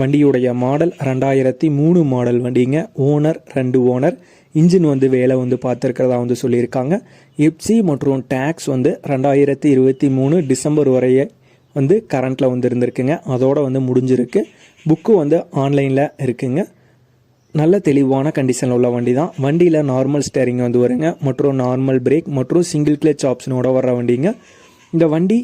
வண்டியுடைய மாடல் ரெண்டாயிரத்தி மூணு மாடல் வண்டிங்க. ஓனர் ரெண்டு ஓனர். இன்ஜின் வந்து வேலை வந்து பார்த்துருக்கிறதா வந்து சொல்லியிருக்காங்க. எப்சி மற்றும் டேக்ஸ் வந்து ரெண்டாயிரத்தி இருபத்தி மூணு டிசம்பர் வரைய வந்து கரண்ட்டில் வந்து இருந்திருக்குங்க. அதோடு வந்து முடிஞ்சிருக்கு. புக்கு வந்து ஆன்லைனில் இருக்குங்க. நல்ல தெளிவான கண்டிஷனில் உள்ள வண்டி தான் வண்டியில் நார்மல் ஸ்டேரிங் வந்து வருங்க. மற்றும் நார்மல் பிரேக் மற்றும் சிங்கிள் கிளச் ஆப்ஷனோட வர்ற வண்டிங்க. இந்த வண்டி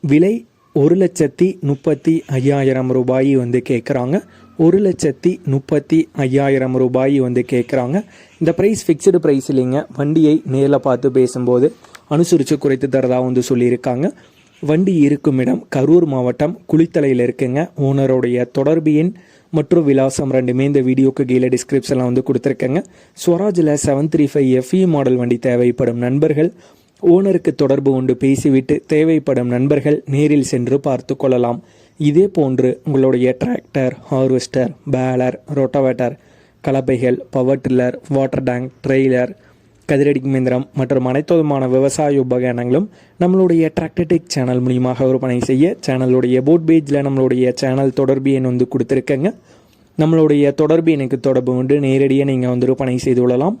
விலை ஒரு லட்சத்தி முப்பத்தி ஐயாயிரம் ரூபாய் வந்து கேட்குறாங்க ஒரு லட்சத்தி முப்பத்தி ஐயாயிரம் ரூபாய் வந்து கேட்குறாங்க இந்த ப்ரைஸ் ஃபிக்ஸ்டு ப்ரைஸ் இல்லைங்க. வண்டியை நேரில் பார்த்து பேசும்போது அனுசரித்து குறைத்து தரதாக வந்து சொல்லியிருக்காங்க. வண்டி இருக்கும் இடம் கரூர் மாவட்டம் குளித்தலையில் இருக்குங்க. ஓனருடைய தொடர்பு எண் மற்றும் விலாசம் ரெண்டுமே இந்த வீடியோக்கு கீழே டிஸ்கிரிப்ஷனில் வந்து கொடுத்துருக்கேங்க. ஸ்வராஜில் seven three five FE model வண்டி தேவைப்படும் நண்பர்கள். ஓனருக்கு தொடர்பு கொண்டு பேசிவிட்டு தேவைப்படும் நண்பர்கள் நேரில் சென்று பார்த்து கொள்ளலாம். இதே போன்று உங்களுடைய tractor harvester baler rotavator கலப்பைகள் power tiller water tank trailer கதிரடி இயந்திரம் மற்றும் அனைத்து விதமான விவசாய உபகரணங்களும் நம்மளுடைய டிராக்டர்டெக் சேனல் மூலியமாக விற்பனை செய்ய சேனலுடைய போட் பேஜில் நம்மளுடைய சேனல் தொடர்பு எண் வந்து கொடுத்துருக்கேங்க. நம்மளுடைய தொடர்பு எனக்கு தொடர்பு கொண்டு நேரடியாக நீங்கள் வந்து விற்பனை செய்து கொள்ளலாம்.